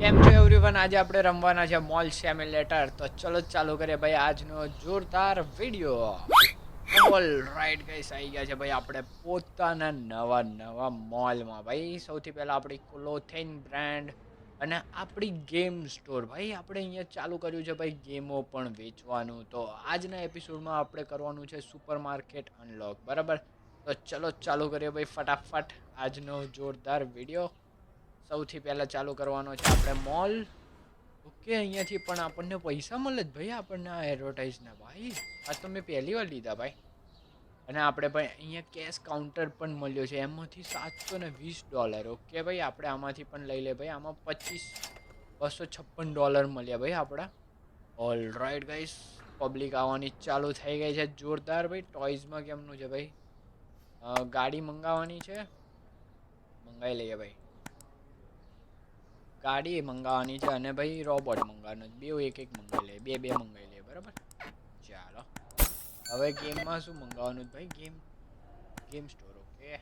કેમ છો એવરીવન આજે આપણે રમવાના છે મોલ સેમ્યુલેટર તો ચલો ચાલુ કરીએ ભાઈ આજનો જોરદાર વીડિયો ઓલ રાઈટ ગાઈસ આવી ગયા છે ભાઈ આપણે પોતાના નવા નવા મોલમાં. ભાઈ, સૌથી પહેલા આપણી ક્લોથિંગ બ્રાન્ડ અને આપણી ગેમ સ્ટોર ભાઈ, આપણે અહીંયા ચાલુ કર્યું છે ભાઈ ગેમો પણ વેચવાનું. તો આજના એપિસોડમાં આપણે કરવાનું છે સુપર માર્કેટ અનલોક બરાબર? તો ચલો ચાલુ કરીએ ભાઈ ફટાફટ આજનો જોરદાર વીડિયો સૌથી પહેલાં ચાલુ કરવાનો છે આપણે મોલ ઓકે, અહીંયાથી પણ આપણને પૈસા મળે જ ભાઈ આપણને આ એડવર્ટાઇઝના ભાઈ, આ તો મેં પહેલી વાર લીધા ભાઈ. અને આપણે ભાઈ અહીંયા કેશ કાઉન્ટર પણ મળ્યો છે. એમાંથી સાતસો ને વીસ ડોલર ઓકે ભાઈ, આપણે આમાંથી પણ લઈ લે ભાઈ. આમાં પચીસ, બસો છપ્પન ડોલર મળ્યા ભાઈ આપણા. ઓલ રાઈટ ગાઈસ પબ્લિક આવવાની ચાલુ થઈ ગઈ છે. જોરદાર ભાઈ ટોયઝમાં કેમનું છે ભાઈ? ગાડી મંગાવવાની છે. મંગાવી લઈએ ભાઈ. ગાડી મંગાવવાની છે અને ભાઈ રોબોટ મંગાવવાનો છે. બે એક એક મંગાવી લે, બે બે મંગાવી લે, બરાબર? ચાલો. હવે ગેમમાં શું મંગાવવાનું છે ભાઈ? Game game store okay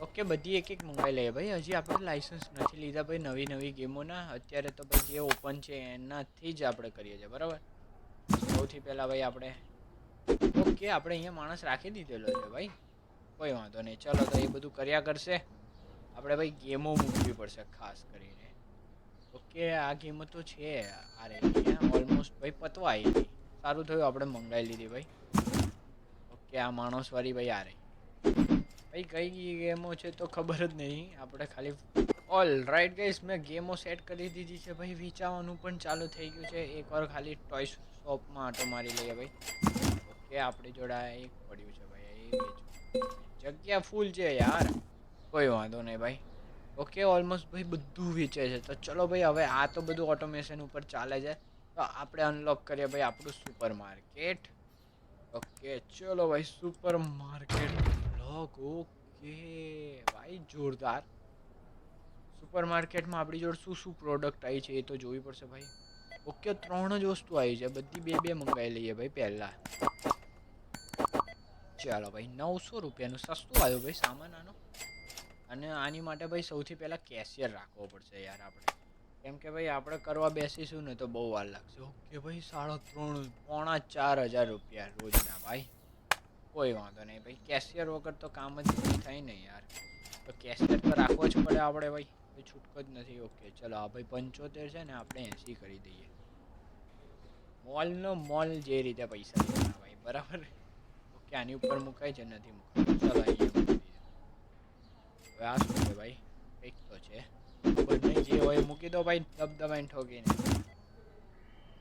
okay બધી એક એક મંગાવી લઈએ ભાઈ. હજી આપણે લાઇસન્સ નથી લીધા ભાઈ નવી નવી ગેમોના. અત્યારે તો ભાઈ જે ઓપન છે એનાથી જ આપણે કરીએ છીએ, બરાબર? સૌથી પહેલાં ભાઈ આપણે ઓકે આપણે અહીંયા માણસ રાખી દીધેલો છે ભાઈ. કોઈ વાંધો નહીં. ચલો તો એ બધું કર્યા કરશે. આપણે ભાઈ ગેમો મૂકવી પડશે ખાસ કરીને. ઓકે, આ ગેમો તો છે અરે ઓલમોસ્ટ ભાઈ પતવા આવી સારું થયું, આપણે મંગાવી લીધી ભાઈ. ઓકે, આ માણસવાળી ભાઈ આ રહી. ભાઈ કઈ ગેમો છે તો ખબર જ નહીં. આપણે ખાલી ઓલ રાઈટ ગઈસ મેં ગેમો સેટ કરી દીધી છે ભાઈ. વેચાવાનું પણ ચાલુ થઈ ગયું છે. એકવાર ખાલી ટોય શોપમાં આટો મારી લઈએ ભાઈ. ઓકે, આપણી જોડે આ એક પડ્યું છે ભાઈ એ જગ્યા ફૂલ છે યાર. કોઈ વાંધો નહીં ભાઈ. ઓકે ઓલમોસ્ટ ભાઈ બધું વેચે છે. તો ચલો ભાઈ, હવે આ તો બધું ઓટોમેશન ઉપર ચાલે છે. તો આપણે અનલોક કરીએ ભાઈ આપણું સુપર માર્કેટ ઓકે ચલો ભાઈ સુપર માર્કેટ બ્લોક ઓકે ભાઈ, જોરદાર. સુપર માર્કેટમાં આપણી જોડે શું શું પ્રોડક્ટ આવી છે એ તો જોવી પડશે ભાઈ. ઓકે ત્રણ જ વસ્તુ આવી છે. બધી બે બે મંગાવી લઈએ ભાઈ પહેલાં. ચાલો ભાઈ, નવસો રૂપિયાનું સસ્તું આવ્યું ભાઈ, સામાન આનો. અને આની માટે ભાઈ સૌથી પહેલાં કેશિયર રાખવો પડશે યાર આપણે. કેમ કે ભાઈ આપણે કરવા બેસીશું ને તો બહુ વાર લાગશે. ઓકે ભાઈ, સાડા ત્રણ, પોણા ચાર હજાર રૂપિયા રોજના ભાઈ. કોઈ વાંધો નહીં ભાઈ કેશિયર વગર તો કામ જ થાય ને યાર. તો કેશિયર તો રાખવો જ પડે આપણે ભાઈ. છૂટકો જ નથી, ઓકે, ચલો આ ભાઈ પંચોતેર છે ને આપણે એંસી કરી દઈએ. મોલનો મોલ જે રીતે પૈસા ભાઈ બરાબર? ઓકે, આની ઉપર મુકાય છે, નથી મુકાય. ચલો, અહીંયા હવે આ શું છે ભાઈ? કંઈક તો છે. બંને જે હોય મૂકી દો ભાઈ, દબદબાઈને ઠોકીને.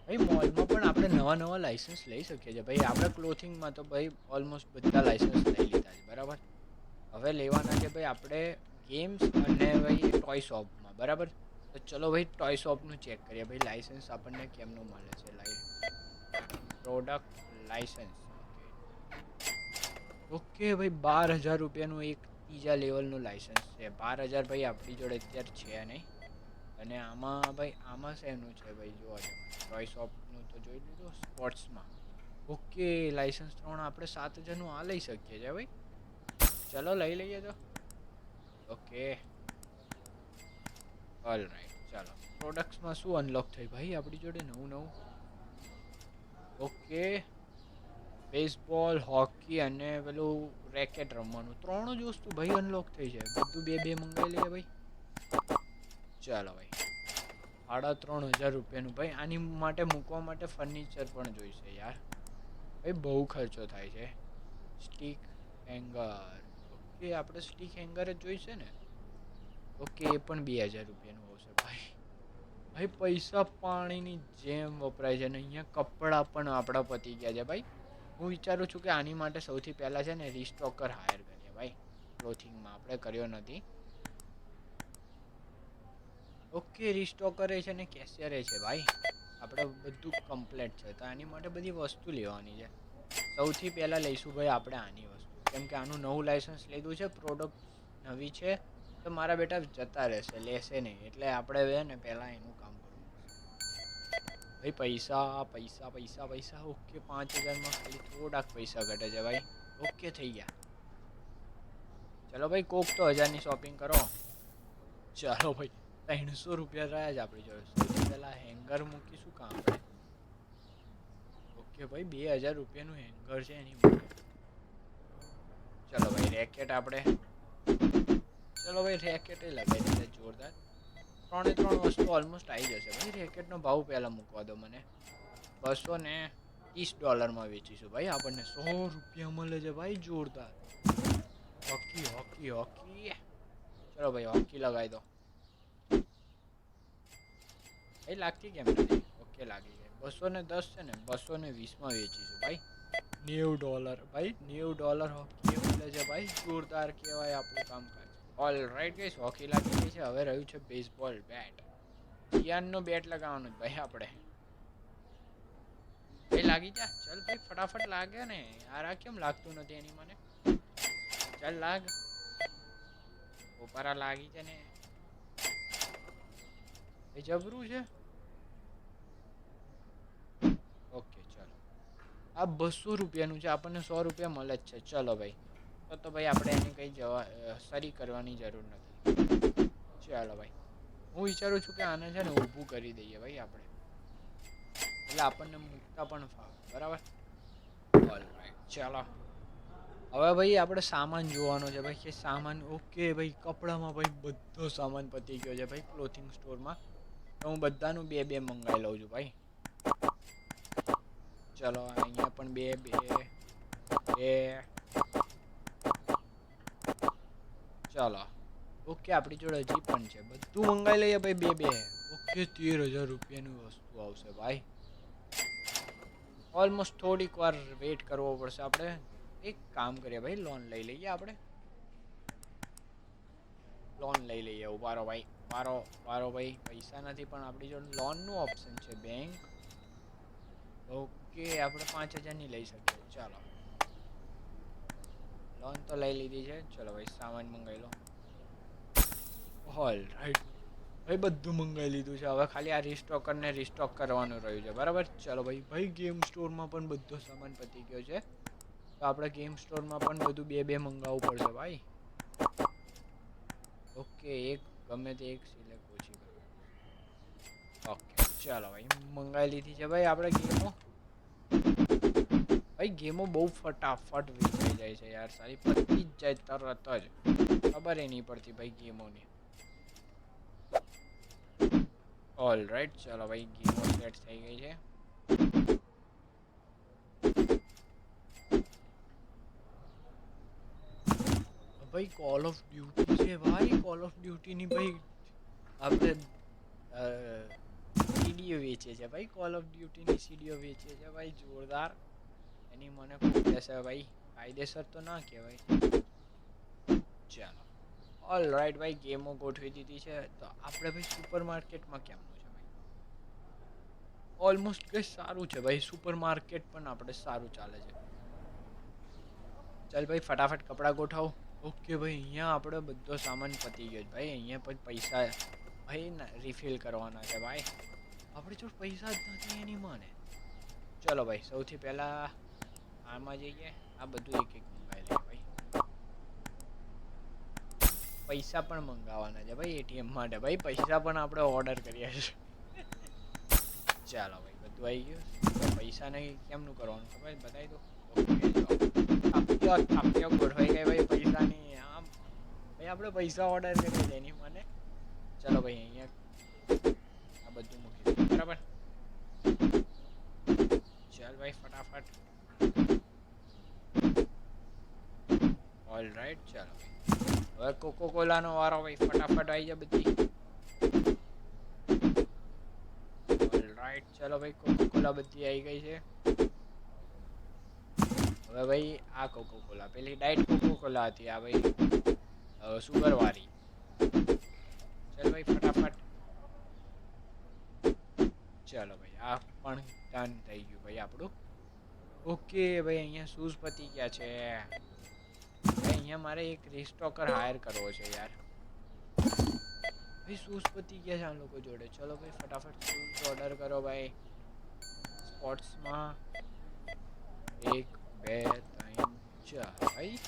ભાઈ મોલમાં પણ આપણે નવા નવા લાઇસન્સ લઈ શકીએ છીએ. ભાઈ, આપણે ક્લોથિંગમાં તો ભાઈ ઓલમોસ્ટ બધા લાઇસન્સ લઈ લીધા છે, બરાબર? હવે લેવાના છે ભાઈ આપણે ગેમ્સ અને ભાઈ ટોય શોપમાં બરાબર? તો ચલો ભાઈ ટોય શોપનું ચેક કરીએ. ભાઈ લાઇસન્સ આપણને કેમનું મળે છે? લાઈ પ્રોડક્ટ લાઇસન્સ ઓકે ભાઈ, બાર હજાર રૂપિયાનું એક ત્રીજા લેવલનું લાઇસન્સ છે. બાર હજાર ભાઈ આપણી જોડે અત્યારે છે નહીં. અને આમાં ભાઈ, આમાં શેનું છે ભાઈ જોવા ચોઈસ ઓફનું તો જોઈ લીધું સ્પોર્ટ્સમાં ઓકે લાઇસન્સ ત્રણ આપણે સાત હજારનું આ લઈ શકીએ છીએ ભાઈ. ચલો, લઈ લઈએ તો. ઓકે ઓલ રાઈટ ચાલો પ્રોડક્ટ્સમાં શું અનલોક થઈ? ભાઈ, આપણી જોડે નવું નવું. ઓકે બેઝબોલ હોકી અને પેલું રેકેટ રમવાનું. ત્રણ જ વસ્તુ ભાઈ અનલોક થઈ જાય. બધું બે બે મંગાવી લઈએ ભાઈ. ચાલો ભાઈ. સાડા ત્રણ હજાર રૂપિયાનું ભાઈ. આની માટે મૂકવા માટે ફર્નિચર પણ જોઈશે યાર. ભાઈ બહુ ખર્ચો થાય છે. સ્ટીક હેંગર ઓકે, આપણે સ્ટીક હેંગર જ જોઈશે ને? ઓકે, એ પણ બે હજાર રૂપિયાનું આવશે ભાઈ. ભાઈ પૈસા પાણીની જેમ વપરાય છે ને, અહીંયા કપડાં પણ આપણા પતી ગયા છે ભાઈ. હું વિચારું છું કે આની માટે સૌથી પહેલાં છે ને રિસ્ટોકર હાયર કરીએ ભાઈ. ક્લોથિંગમાં આપણે કર્યો નથી. ઓકે રિસ્ટોકર છે ને કેશિયર છે ભાઈ. આપણે બધું કમ્પ્લેટ છે. તો આની માટે બધી વસ્તુ લેવાની છે. સૌથી પહેલાં લઈશું ભાઈ આપણે આની વસ્તુ. કેમ કે આનું નવું લાઇસન્સ લીધું છે પ્રોડક્ટ નવી છે. તો મારા બેટા જતા રહેશે, લેશે નહીં. એટલે આપણે ને પહેલાં એનું ભાઈ, પૈસા પૈસા પૈસા પૈસા. ઓકે, પાંચ હજારમાં ખાલી થોડાક પૈસા ઘટે છે ભાઈ. ઓકે, થઈ ગયા. ચલો ભાઈ, કોક તો હજારની શોપિંગ કરો. ચાલો ભાઈ, ત્રણસો રૂપિયા રહ્યા જ આપણી જોડે. પહેલા હેંગર મૂકીશું કામ આપણે? ઓકે ભાઈ, બે હજાર રૂપિયાનું હેંગર છે એની ચલો ભાઈ રેકેટ આપણે. ચલો ભાઈ રેકેટ લગાવી દીધા જોરદાર. ત્રણે ત્રણ વસ્તુ ઓલમોસ્ટ આવી જશે. ભાઈ રેકેટનો ભાવ પહેલાં મૂકવા દો મને. બસો ને ત્રીસ ડોલરમાં વેચીશું. ભાઈ, આપણને સો રૂપિયા મળે છે. ભાઈ, જોરદાર. Hockey hockey hockey. ચલો ભાઈ, હોકી લગાવી દો. એ લાગતી કેમ નથી? ઓકે, લાગી ગઈ. બસો ને દસ છે ને, બસો ને વીસમાં વેચીશું, ભાઈ. નેવું ડોલર ભાઈ, નેવું ડોલર હોકી મળે છે, ભાઈ. જોરદાર કહેવાય આપણું કામકાજ. ઓલ રાઈટ ગઈશ હોકી લાગી ગઈ છે. હવે રહ્યું છે બેઝબોલ બેટ ચિયાનનો બેટ લગાવવાનું ભાઈ આપણે. ભાઈ લાગી જા ચલ ભાઈ, ફટાફટ લાગે ને. યાર આ કેમ લાગતું નથી એની મને? ચલ લાગ. ઉપારા લાગી છે ને. એ જબરું છે? ઓકે ચલો. આ બસો રૂપિયાનું છે. આપણને સો રૂપિયા મળે જ છે. ચલો ભાઈ. તો તો ભાઈ આપણે એને કંઈ જવા સરી કરવાની જરૂર નથી. ચાલો ભાઈ. હું વિચારું છું કે આને છે ને ઊભું કરી દઈએ ભાઈ આપણે. એટલે આપણને મૂકતા પણ ફાવે. બરાબર? ચાલો. હવે ભાઈ આપણે સામાન જોવાનો છે ભાઈ, કે સામાન, ઓકે ભાઈ, કપડામાં ભાઈ બધો સામાન પતી ગયો છે ભાઈ ક્લોથિંગ સ્ટોરમાં તો હું બધાનું બે બે મંગાવી લઉં છું ભાઈ. ચલો, અહીંયા પણ બે બે બે. ચાલો. ઓકે, આપણી જોડે હજી પણ છે. બધું મંગાવી લઈએ ભાઈ, બે બે. ઓકે, તેર હજાર રૂપિયાની વસ્તુ આવશે, ભાઈ. ઓલમોસ્ટ થોડીક વાર વેઇટ કરવો પડશે આપણે. એક કામ કરીએ ભાઈ લોન લઈ લઈએ આપણે. લોન લઈ લઈએ ઉભારો ભાઈ વારો વારો ભાઈ. પૈસા નથી, પણ આપણી જોડે લોનનું ઓપ્શન છે બેંક ઓકે, આપણે પાંચ હજારની લઈ શકીએ. ચાલો. લોન તો લઈ લીધી છે. ચલો ભાઈ, સામાન મંગાવી લો. હોલ રાઈટ ભાઈ, બધું મંગાવી લીધું છે. હવે ખાલી આ રિસ્ટોકરને રિસ્ટોક કરવાનું રહ્યું છે. બરાબર? ચલો ભાઈ ભાઈ ગેમ સ્ટોરમાં પણ બધો સામાન પતી ગયો છે. તો આપણે ગેમ સ્ટોરમાં પણ બધું બે બે મંગાવવું પડશે ભાઈ. ઓકે, એક ગમે તે એક સિલેક્ટ ઓછી કરો. ઓકે, ચાલો ભાઈ મંગાવી લીધી છે ભાઈ આપણે ગેમો ભાઈ, ગેમો બહુ ફટાફટ વેચાઈ જાય છે યાર સારી પતી જ જાય તરત જ. ખબર એ નહીં પડતી ભાઈ ગેમોની. ઓલ રાઈટ ચાલો ભાઈ, ગેમો સેટ થઈ ગઈ છે. ભાઈ કોલ ઓફ ડ્યુટી છે ભાઈ કોલ ઓફ ડ્યુટીની ભાઈ આપણે સીડીઓ વેચે છે ભાઈ કોલ ઓફ ડ્યુટીની સીડીઓ વેચે છે ભાઈ, જોરદાર. એની મને ખૂબ ભાઈ. કાયદેસર તો ના કહેવાય. ચાલો. ઓલ રાઈટ ભાઈ, ગેમો ગોઠવી દીધી છે. તો આપણે ભાઈ સુપર માર્કેટમાં કેમનું છે ભાઈ? ઓલમોસ્ટ કંઈ સારું છે ભાઈ. સુપર માર્કેટ પણ આપણે સારું ચાલે છે. ચાલ ભાઈ, ફટાફટ કપડાં ગોઠવો. ઓકે ભાઈ, અહીંયા આપણે બધો સામાન પતી ગયો છે ભાઈ. અહીંયા પછી પૈસા ભાઈ રિફિલ કરવાના છે ભાઈ. આપણે જો પૈસા જ નથી એની મને. ચલો ભાઈ, સૌથી પહેલાં આમાં જઈએ આ બધું એક એક મંગાવી લઈએ ભાઈ. પૈસા પણ મંગાવવાના છે ભાઈ એટીએમ માટે ભાઈ. પૈસા પણ આપણે ઓર્ડર કર્યા છે. ચાલો ભાઈ, બધું આવી ગયું. પૈસા પૈસાને કેમનું કરવાનું ખબર બતાવી દો. થાપ્યો ગોઠવાઈ ગઈ ભાઈ પૈસાની. આમ, ભાઈ આપણે પૈસા ઓર્ડર કરી એની મને ચાલો ભાઈ, અહીંયા આ બધું મૂકી બરાબર? ચાલ ભાઈ, ફટાફટ. ઓલ રાઈટ ચાલો. હવે કોકો કોલાનો વારો ભાઈ ફટાફટ આવી જાય બધી. ઓલ રાઈટ ચાલો ભાઈ કોકો કોલા બધી આવી ગઈ છે. હવે ભાઈ, આ કોકો કોલા પેલી ડાયટ કોકો કોલા હતી આ ભાઈ. સુગર વાળી. ચાલો ભાઈ, ફટાફટ. ચાલો ભાઈ, આ પણ ડન થઈ ગયું ભાઈ આપણું. ઓકે, ભાઈ, અહીંયા શૂઝ પતી ગયા છે. અહીંયા મારે એક રિસ્ટોકર હાયર કરવો છે યાર. ભાઈ શૂઝ પતી ગયા છે આ લોકો જોડે. ચલો ભાઈ, ફટાફટ શૂઝ ઓર્ડર કરો ભાઈ. સ્પોર્ટ્સમાં એક, બે, ત્રણ, ચાર. ભાઈ,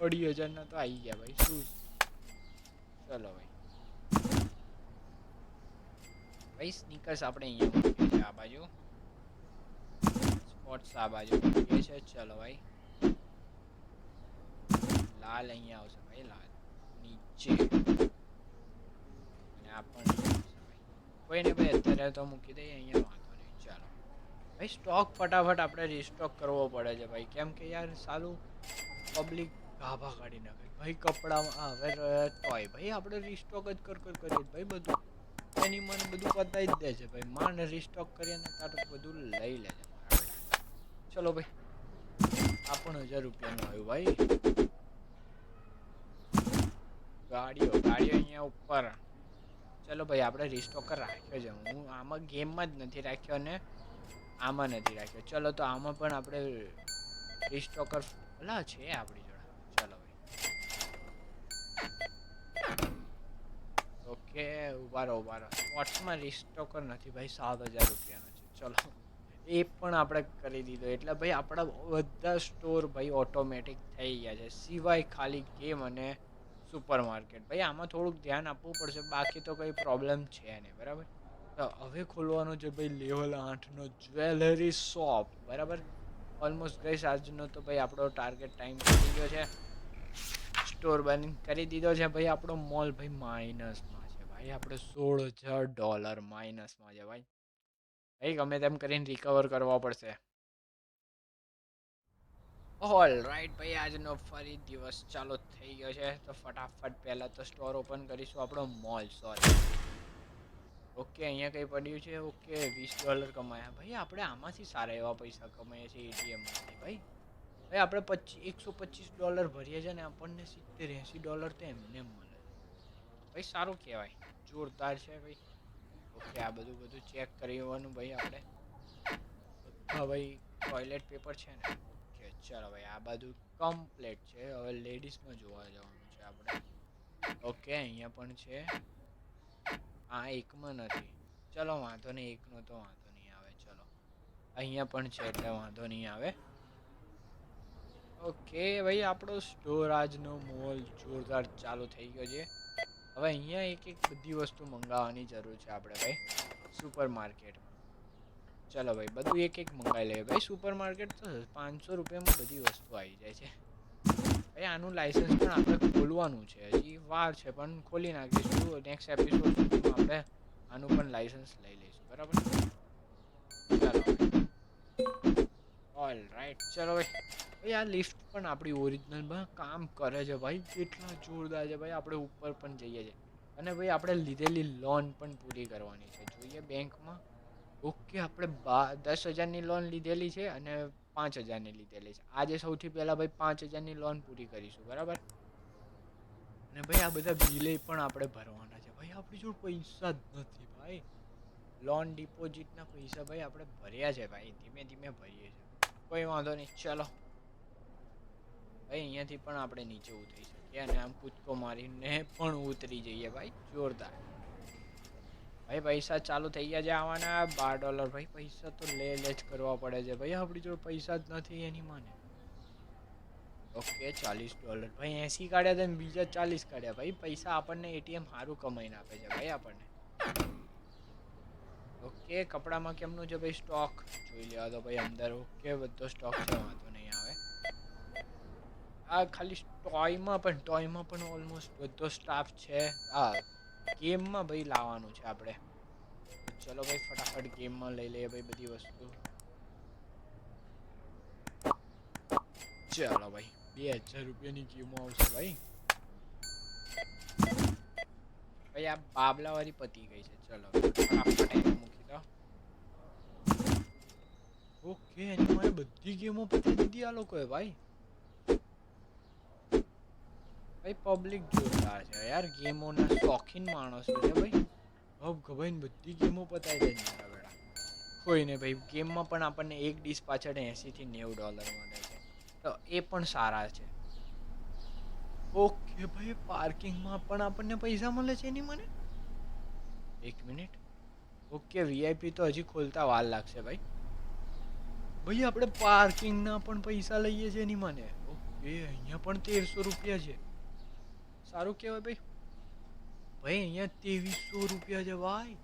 અઢી હજારના તો આવી ગયા ભાઈ શૂઝ ચલો ભાઈ. ભાઈ સ્નીકર્સ આપણે અહીંયા આ બાજુ. સ્પોર્ટ્સ આ બાજુ છે. ચલો ભાઈ. લાલ અહીંયા આવશે ભાઈ, લાલ. નીચે. અને આ પણ કોઈ ને ભાઈ, અત્યારે તો મૂકી દઈએ, અહીંયા વાંધો નહીં. ચાલો. ભાઈ સ્ટોક ફટાફટ આપણે રીસ્ટોક કરવો પડે છે ભાઈ. કેમ કે યાર, સાલું પબ્લિક ગાભા કાઢી નાખે ભાઈ, કપડામાં હવે ટોય ભાઈ, આપણે રીસ્ટોક જ કર કર, કરીએ ભાઈ, બધું એની મને બધું પતાવી જ દે છે. ભાઈ, માને રીસ્ટોક કરીએ ને, તાર બધું લઈ લે છે મારા બેટા ચલો ભાઈ. આ પણ હજાર રૂપિયાનું આવ્યું ભાઈ. ગાડીઓ ગાડીઓ અહીંયા ઉપર. ચલો ભાઈ, આપણે રિસ્ટોકર રાખ્યો છે. હું આમાં ગેમમાં જ નથી રાખ્યો અને આમાં નથી રાખ્યો. ચલો તો આમાં પણ આપણે રિસ્ટોકર ભલા છે આપણી જોડે. ચલો ભાઈ. ઓકે ઊભા રહો ઊભા રહો. સ્પોર્ટ્સમાં રિસ્ટોકર નથી ભાઈ, સાત હજાર રૂપિયાનો છે. ચલો. એ પણ આપણે કરી દીધો. એટલે ભાઈ આપણા બધા સ્ટોર ભાઈ ઓટોમેટિક થઈ ગયા છે. સિવાય ખાલી ગેમ અને સુપર માર્કેટ ભાઈ આમાં થોડુંક ધ્યાન આપવું પડશે. બાકી તો કંઈ પ્રોબ્લેમ છે નહીં. બરાબર? તો હવે ખોલવાનો છે ભાઈ લેવલ આઠનો જ્વેલરી શોપ બરાબર? ઓલમોસ્ટ ગઈ આજનો તો ભાઈ આપણો ટાર્ગેટ ટાઈમ થઈ ગયો છે. સ્ટોર બંધ કરી દીધો છે ભાઈ આપણો મોલ ભાઈ માઇનસમાં છે. ભાઈ આપણે સોળ હજાર ડોલર માઇનસમાં છે ભાઈ. ભાઈ, ગમે તેમ કરીને રિકવર કરવા પડશે. ઓલ રાઈટ ભાઈ, આજનો ફરી દિવસ ચાલુ થઈ ગયો છે. તો ફટાફટ પહેલાં તો સ્ટોર ઓપન કરીશું આપણો મોલ સોરી ઓકે અહીંયા કંઈ પડ્યું છે? ઓકે વીસ ડોલર કમાયા. ભાઈ, આપણે આમાંથી સારા એવા પૈસા કમાઈએ છીએ એટીએમમાંથી ભાઈ. ભાઈ, આપણે પચીસ એકસો પચીસ ડોલર ભરીએ છીએ ને આપણને સિત્તેર એંસી ડોલર તો એમને મળે. ભાઈ, સારું કહેવાય. જોરદાર છે ભાઈ. ઓકે આ બધું બધું ચેક કરવાનું ભાઈ આપણે. બધા ભાઈ ટોયલેટ પેપર છે ને. ઓકે ચાલો ભાઈ, આ બધું કમ્પ્લીટ છે. હવે લેડીઝમાં જોવા જવાનું છે આપણે. ઓકે અહીંયા પણ છે. આ એકમાં નથી. ચલો, વાંધો નહીં, એકનો તો વાંધો નહીં આવે, ચલો. અહીંયા પણ છે એટલે વાંધો નહીં આવે. ઓકે ભાઈ, આપણો સ્ટોર આજનો મોલ જોરદાર ચાલુ થઈ ગયો છે. હવે અહીંયા એક એક બધી વસ્તુ મંગાવવાની જરૂર છે આપણે ભાઈ. સુપર માર્કેટમાં ચલો ભાઈ, બધું એક એક મંગાવી લઈએ. ભાઈ સુપર માર્કેટ તો પાંચસો રૂપિયામાં બધી વસ્તુ આવી જાય છે. ભાઈ, આનું લાઇસન્સ પણ આપણે ખોલવાનું છે. હજી વાર છે, પણ ખોલી નાખીશું. નેક્સ્ટ એપિસોડ સુધીમાં આપણે આનું પણ લાઇસન્સ લઈ લઈશું. બરાબર? ચાલો. ઓલ રાઈટ ચલો ભાઈ. ભાઈ આ લિફ્ટ પણ આપણી ઓરિજિનલમાં કામ કરે છે ભાઈ. કેટલા જોરદાર છે ભાઈ. આપણે ઉપર પણ જઈએ છીએ. અને ભાઈ, આપણે લીધેલી લોન પણ પૂરી કરવાની છે. જોઈએ બેંકમાં ઓકે, આપણે બા, દસ હજારની લોન લીધેલી છે અને પાંચ હજારની લીધેલી છે. આજે સૌથી પહેલાં ભાઈ પાંચ હજારની લોન પૂરી કરીશું, બરાબર? અને ભાઈ, આ બધા બિલે પણ આપણે ભરવાના છે. ભાઈ, આપણી જોડે પૈસા જ નથી ભાઈ. લોન ડિપોઝિટના પૈસા ભાઈ આપણે ભર્યા છે ભાઈ. ધીમે ધીમે ભરીએ છીએ. કોઈ વાંધો નહીં. ચલો. ભાઈ, અહીંયાથી પણ આપણે નીચે ઉતરી શકીએ અને આમ કૂદકો મારીને પણ ઉતરી જઈએ ભાઈ, જોરદાર. ભાઈ, પૈસા ચાલુ થઈ ગયા છે આવવાના. બાર ડોલર, ભાઈ, પૈસા તો લે લે જ કરવા પડે છે. ભાઈ, આપણી જોડે પૈસા જ નથી એની માને. ઓકે, ચાલીસ ડોલર. ભાઈ, એસી કાઢ્યા હતા બીજા ચાલીસ કાઢ્યા. ભાઈ, પૈસા આપણને એટીએમ સારું કમાઈને આપે છે ભાઈ આપણને. ઓકે, કપડામાં કેમનું છે ભાઈ? સ્ટોક. જોઈ લેવા તો ભાઈ, અંદર. ઓકે, બધો સ્ટોક છે, વાંધો આ ખાલી ટોયમાં પણ ટોયમાં પણ ઓલમોસ્ટ બધો સ્ટાફ છે. આ ગેમમાં ભાઈ લાવવાનું છે આપણે ચલો ભાઈ ફટાફટ ગેમમાં લઈ લઈએ ભાઈ બધી વસ્તુ. ચાલો ભાઈ, બે હજાર રૂપિયાની ગેમો આવશે ભાઈ. ભાઈ આ બાબલાવાળી પતી ગઈ છે. ચલો, ફટાફટ મૂકી દો. ઓકે, એની મારે બધી ગેમો પતી દીધી આ લોકોએ ભાઈ. ભાઈ પબ્લિક જોરદાર છે યાર, ગેમોના શોખીન માણસો છે ભાઈ. હબ ગભાઈને બધી ગેમો પતાવી દે મારા બેડા કોઈ નહીં ભાઈ, ગેમમાં પણ આપણને એક ડીશ પાછળ એંસીથી નેવું ડોલર મળે છે. તો એ પણ સારા છે. ઓકે ભાઈ, પાર્કિંગમાં પણ આપણને પૈસા મળે છે એની મને? એક મિનિટ. ઓકે વીઆઈપી તો હજી ખોલતા વાર લાગશે ભાઈ. ભાઈ, આપણે પાર્કિંગના પણ પૈસા લઈએ છીએ એની મને. ઓકે, અહીંયા પણ તેરસો રૂપિયા છે. સારું કહેવાય ભાઈ. ભાઈ, અહીંયા ત્રેવીસો રૂપિયા છે ભાઈ.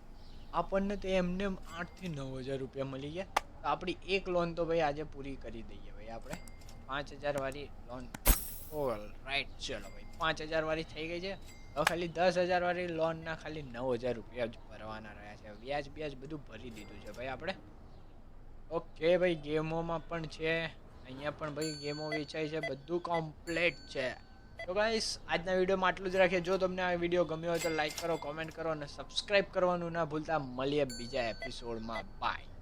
આપણને તો એમને એમ આઠથી નવ હજાર રૂપિયા મળી ગયા. તો આપણી એક લોન તો ભાઈ આજે પૂરી કરી દઈએ ભાઈ આપણે. પાંચ હજાર વાળી લોન ઓલ રાઈટ ચલો ભાઈ. પાંચ હજાર વાળી થઈ ગઈ છે. હવે ખાલી દસ હજાર વાળી લોનના ખાલી નવ હજાર રૂપિયા જ ભરવાના રહ્યા છે. વ્યાજ બ્યાજ બધું ભરી દીધું છે ભાઈ આપણે. ઓકે ભાઈ, ગેમોમાં પણ છે. અહીંયા પણ ભાઈ ગેમો વેચાય છે. બધું કમ્પ્લીટ છે. તો ગાઈસ આજના વિડીયોમાં આટલું જ રાખીએ. જો તમને આ વીડિયો ગમ્યો હોય તો લાઈક કરો કોમેન્ટ કરો અને સબસ્ક્રાઈબ કરવાનું ના ભૂલતા. મળીએ બીજા એપિસોડમાં બાય